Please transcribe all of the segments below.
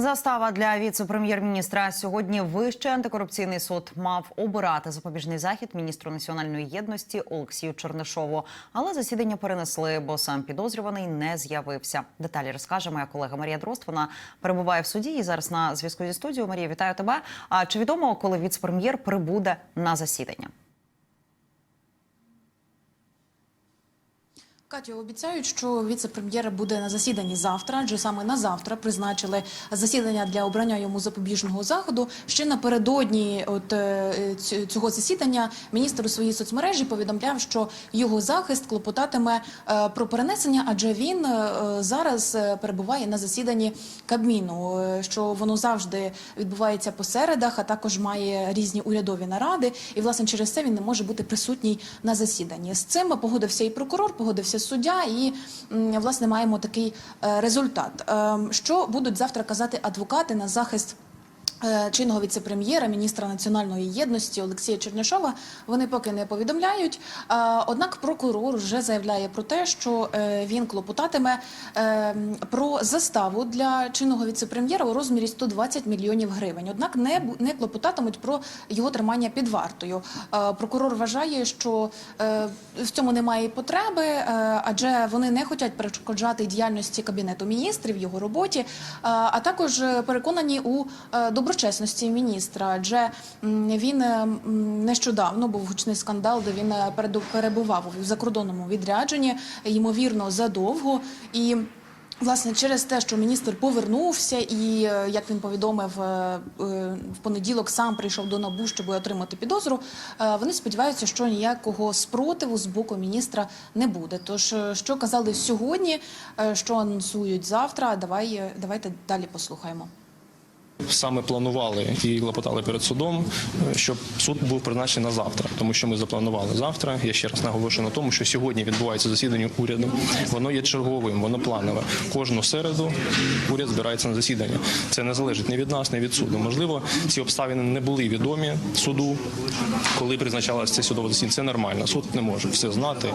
Застава для віце-прем'єр-міністра сьогодні Вищий антикорупційний суд мав обирати запобіжний захід міністру національної єдності Олексію Чернишову. Але засідання перенесли, бо сам підозрюваний не з'явився. Деталі розкаже моя колега Марія Дрозд. Вона перебуває в суді і зараз на зв'язку зі студією. Марія, вітаю тебе. А чи відомо, коли віце-прем'єр прибуде на засідання? Катю, обіцяють, що віце-прем'єр буде на засіданні завтра, адже саме на завтра призначили засідання для обрання йому запобіжного заходу. Ще напередодні от е, цього засідання міністр у своїй соцмережі повідомляв, що його захист клопотатиме е, про перенесення, адже він е, зараз перебуває на засіданні Кабміну, що воно завжди відбувається по середах, а також має різні урядові наради. І власне через це він не може бути присутній на засіданні. З цим погодився і прокурор, погодився суддя, і власне маємо такий е, результат. Ем, Що будуть завтра казати адвокати на захист? Е, Чинного віце-прем'єра, міністра національної єдності Олексія Чернишова вони поки не повідомляють. Е, Однак прокурор вже заявляє про те, що е, він клопотатиме про заставу для чинного віце-прем'єра у розмірі 120 мільйонів гривень. Однак не клопотатимуть про його тримання під вартою. Прокурор вважає, що в цьому немає потреби, адже вони не хочуть перешкоджати діяльності кабінету міністрів, його роботі, а також переконані у е, доброчесності міністра, адже він е, нещодавно був гучний скандал, де він е, перебував у закордонному відрядженні, ймовірно, задовго і. Власне, через те, що міністр повернувся, і е, як він повідомив в понеділок, сам прийшов до набу, щоб отримати підозру. Вони сподіваються, що ніякого спротиву з боку міністра не буде. Тож, що казали сьогодні, що анонсують завтра. Давай давайте далі послухаємо. Саме планували і клопотали перед судом, щоб суд був призначений на завтра, тому що ми запланували завтра. Я ще раз наголошую на тому, що сьогодні відбувається засідання уряду. Воно є черговим, воно планове. Кожну середу уряд збирається на засідання. Це не залежить ні від нас, ні від суду. Можливо, ці обставини не були відомі суду, коли призначалося це судове засідання. Це нормально. Суд не може все знати,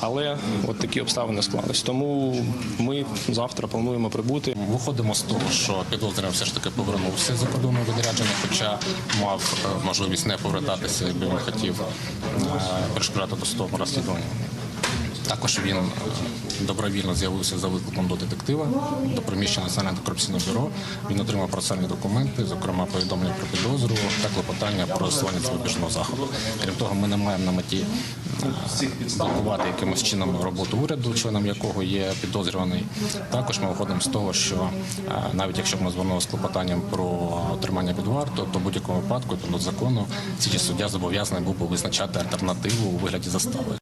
але от такі обставини склались. Тому ми завтра плануємо прибути. Виходимо з того, що підозрюваний все ж таки повернувся за кордону відрядження, хоча мав е, можливість не повертатися, якби він хотів е, до досудовому розслідуванню. Також він е, добровільно з'явився за викликом до детектива до приміщення Національного антикорупційного бюро. Він отримав процесуальні документи, зокрема повідомлення про підозру та клопотання про застосування запобіжного заходу. Крім того, ми не маємо на меті е, блокувати якимось чином роботу уряду, членом якого є підозрюваний. Також ми виходимо з того, що е, навіть якщо б ми звернулися з клопотанням про отримання під варту, то в будь-якому випадку, відповідно до закону, суддя зобов'язаний був би визначати альтернативу у вигляді застави.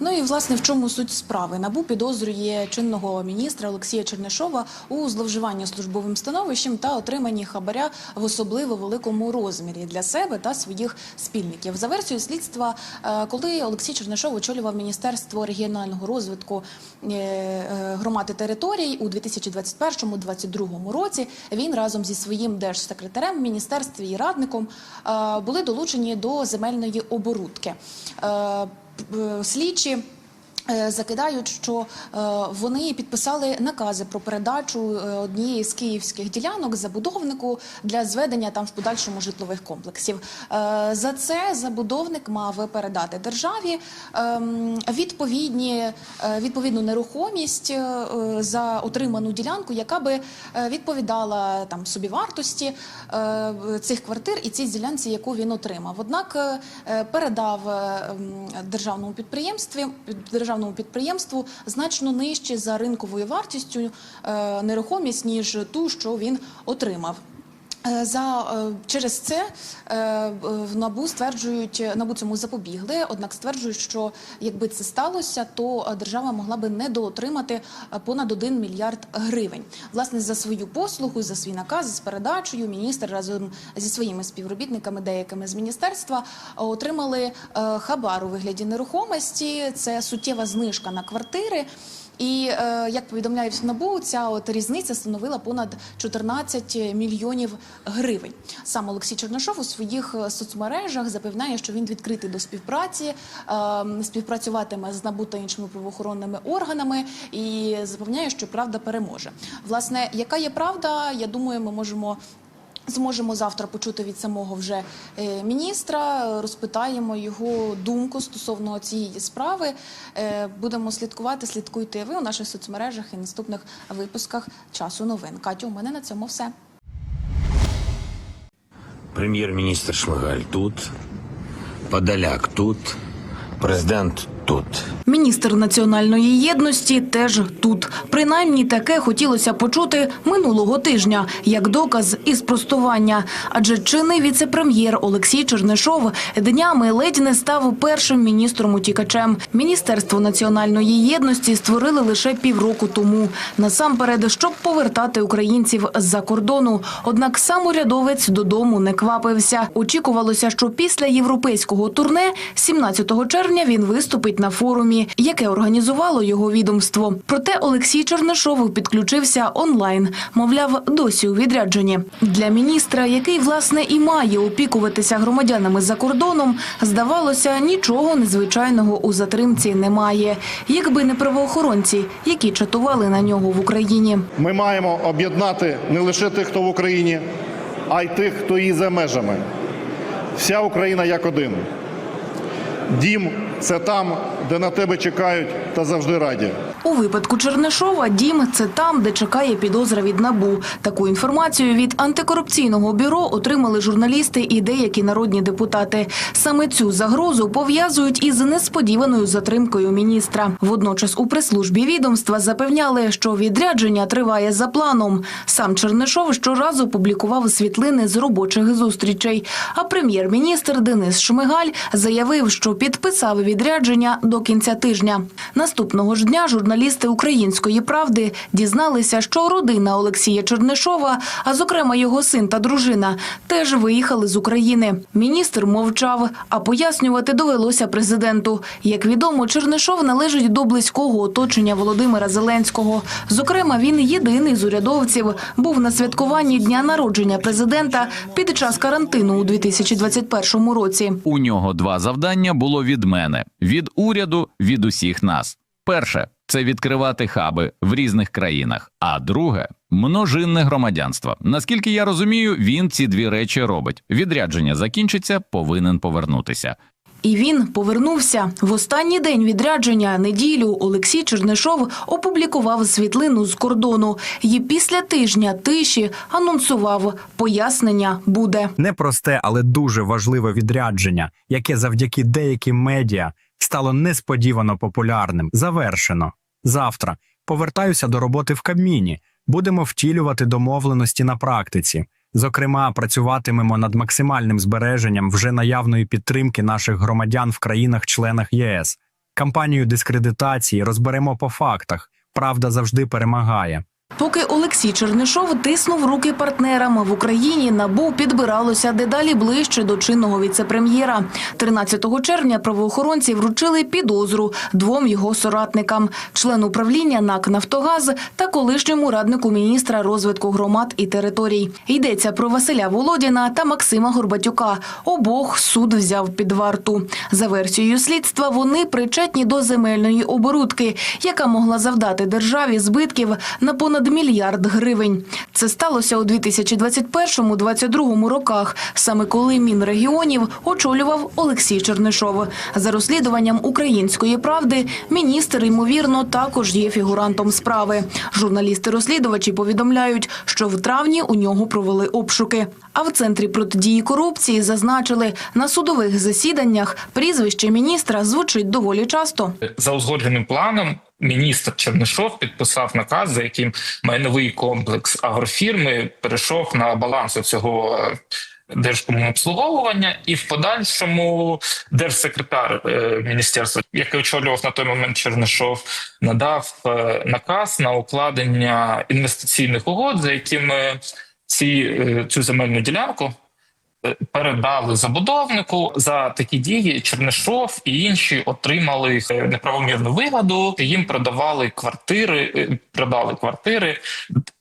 Ну і власне в чому суть справи? Набу підозрює чинного міністра Олексія Чернишова у зловживанні службовим становищем та отриманні хабаря в особливо великому розмірі для себе та своїх спільників. За версією слідства, е, коли Олексій Чернишов очолював міністерство регіонального розвитку е, е, громади територій у 2021-2022 році, він разом зі своїм держсекретарем в міністерстві і радником були долучені до земельної оборудки. Е, слідчі. Е, Закидають, що е, вони підписали накази про передачу е, однієї з київських ділянок забудовнику для зведення там в подальшому житлових комплексів. За це забудовник мав передати державі ем, відповідні відповідну нерухомість за отриману ділянку, яка би відповідала там собівартості цих квартир і цій ділянці, яку він отримав. Однак передав е, державному підприємстві державному підприємству значно нижче за ринковою вартістю е, нерухомість ніж ту, що він отримав. Е, За е, через це е, в набу стверджують, набу цьому запобігли. Однак стверджують, що якби це сталося, то держава могла би недоотримати понад 1 мільярд гривень. Власне, за свою послугу, за свій наказ з передачею міністр разом зі своїми співробітниками, деякими з міністерства, отримали хабар у вигляді нерухомості. Це суттєва знижка на квартири. І е, як повідомляють в НАБУ, ця от різниця становила понад 14 мільйонів гривень. Сам Олексій Чернишов у своїх е, соцмережах запевняє, що він відкритий до співпраці, е, співпрацюватиме з НАБУ та іншими правоохоронними органами і запевняє, що правда переможе. Власне, яка є правда, я думаю, ми можемо. Зможемо завтра почути від самого вже е, міністра. Розпитаємо його думку стосовно цієї справи. Е, Будемо слідкувати. Слідкуйте ви у наших соцмережах і наступних випусках часу новин. Катю, у мене на цьому все. Прем'єр-міністр Шмигаль тут, Подоляк тут, президент тут. Міністр національної єдності теж тут. Принаймні таке хотілося почути минулого тижня, як доказ і спростування. Адже чинний віце-прем'єр Олексій Чернишов днями ледь не став першим міністром утікачем. Міністерство національної єдності створили лише півроку тому. Насамперед, щоб повертати українців з-за кордону. Однак сам урядовець додому не квапився. Очікувалося, що після європейського турне 17 червня він виступить на форумі, яке організувало його відомство. Проте Олексій Чернишов підключився онлайн. Мовляв, досі у відрядженні. Для міністра, який власне і має опікуватися громадянами за кордоном, здавалося, нічого незвичайного у затримці немає. Якби не правоохоронці, які чатували на нього в Україні. Ми маємо об'єднати не лише тих, хто в Україні, а й тих, хто її за межами. Вся Україна як один. Дім це там, де на тебе чекають та завжди раді. У випадку Чернишова дім це там, де чекає підозра від набу. Таку інформацію від антикорупційного бюро отримали журналісти і деякі народні депутати. Саме цю загрозу пов'язують із несподіваною затримкою міністра. Водночас у прес-службі відомства запевняли, що відрядження триває за планом. Сам Чернишов щоразу публікував світлини з робочих зустрічей. А прем'єр-міністр Денис Шмигаль заявив, що підписав відрядження до кінця тижня. Наступного ж дня журналісти української правди дізналися, що родина Олексія Чернишова, а зокрема його син та дружина, теж виїхали з України. Міністр мовчав, а пояснювати довелося президенту. Як відомо, Чернишов належить до близького оточення Володимира Зеленського. Зокрема, він єдиний з урядовців був на святкуванні дня народження президента під час карантину у 2021 році. У нього два завдання було від мене, від уряду, від усіх нас. Перше це відкривати хаби в різних країнах. А друге множинне громадянство. Наскільки я розумію, він ці дві речі робить. Відрядження закінчиться, повинен повернутися. І він повернувся. В останній день відрядження неділю Олексій Чернишов опублікував світлину з кордону. І після тижня тиші анонсував пояснення буде. непросте, але дуже важливе відрядження, яке завдяки деяким медіа стало несподівано популярним. Завершено. Завтра повертаюся до роботи в Кабміні. Будемо втілювати домовленості на практиці. Зокрема, працюватимемо над максимальним збереженням вже наявної підтримки наших громадян в країнах-членах ЄС. Кампанію дискредитації розберемо по фактах. Правда завжди перемагає. Поки Олексій Чернишов тиснув руки партнерам в Україні, набу підбиралося дедалі ближче до чинного віцепрем'єра. 13 червня правоохоронці вручили підозру двом його соратникам, члену управління НАК «Нафтогаз» та колишньому раднику міністра розвитку громад і територій. Йдеться про Василя Володіна та Максима Горбатюка. Обох суд взяв під варту. За версією слідства, вони причетні до земельної оборудки, яка могла завдати державі збитків на понад мільярд гривень. Це сталося у 2021-2022 роках, саме коли Мінрегіонів очолював Олексій Чернишов. За розслідуванням української правди, міністр ймовірно також є фігурантом справи. Журналісти-розслідувачі повідомляють, що в травні у нього провели обшуки. А в центрі протидії корупції зазначили на судових засіданнях прізвище міністра звучить доволі часто. за узгодженим планом. Міністр Чернишов підписав наказ, за яким майновий комплекс агрофірми перейшов на баланс цього держкомобслуговування, і в подальшому держсекретар е, міністерства, який очолював на той момент Чернишов, надав е, наказ на укладення інвестиційних угод, за якими ці е, цю земельну ділянку е, передали забудовнику за такі дії. Чернишов і інші отримали е, неправомірну вигоду. Їм продавали квартири, е, продали квартири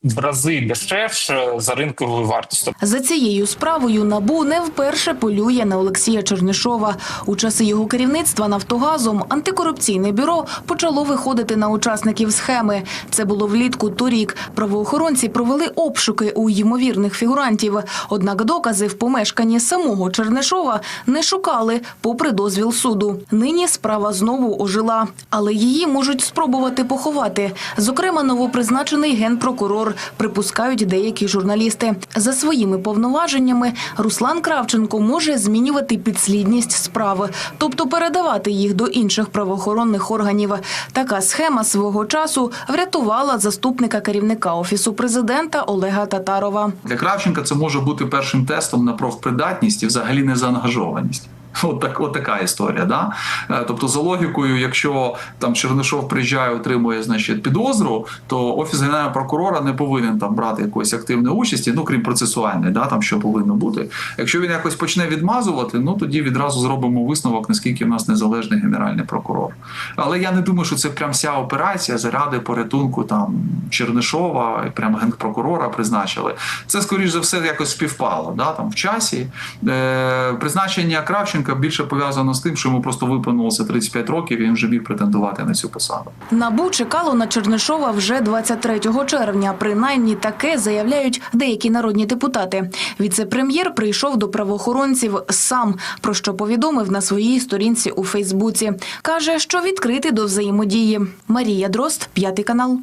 в рази дешевше за ринковою вартістю. За цією справою НАБУ не вперше полює на Олексія Чернишова. У часи його керівництва Нафтогазом антикорупційне бюро почало виходити на учасників схеми. Це було влітку торік. Правоохоронці провели обшуки у ймовірних фігурантів. Однак докази в помешканні самого Чернишова не шукали, попри дозвіл суду. Нині справа знову ожила, але її можуть спробувати поховати. Зокрема, новопризначений генпрокурор припускають деякі журналісти. За своїми повноваженнями Руслан Кравченко може змінювати підслідність справи, тобто передавати їх до інших правоохоронних органів. Така схема свого часу врятувала заступника керівника офісу президента Олега Татарова. Для Кравченка це може бути першим тестом на профпридатність і взагалі незаангажованість. От, так, от така історія. Да? Е, Тобто, за логікою, якщо там Чернишов приїжджає, отримує значить, підозру, то офіс генерального прокурора не повинен там брати якоїсь активної участі, ну крім процесуальної, да, там що повинно бути. Якщо він якось почне відмазувати, ну тоді відразу зробимо висновок, наскільки в нас незалежний генеральний прокурор. Але я не думаю, що це прям вся операція заради порятунку там Чернишова, і прямо генпрокурора призначили. Це скоріш за все якось співпало да, там в часі. Е, призначення Кравченка більше пов'язано з тим, що йому просто виповнилося 35 років, і він вже міг претендувати на цю посаду. Набу чекало на Чернишова вже 23 червня. Принаймні таке заявляють деякі народні депутати. Віце-прем'єр прийшов до правоохоронців сам, про що повідомив на своїй сторінці у Фейсбуці. каже, що відкритий до взаємодії. Марія Дрозд, п'ятий канал.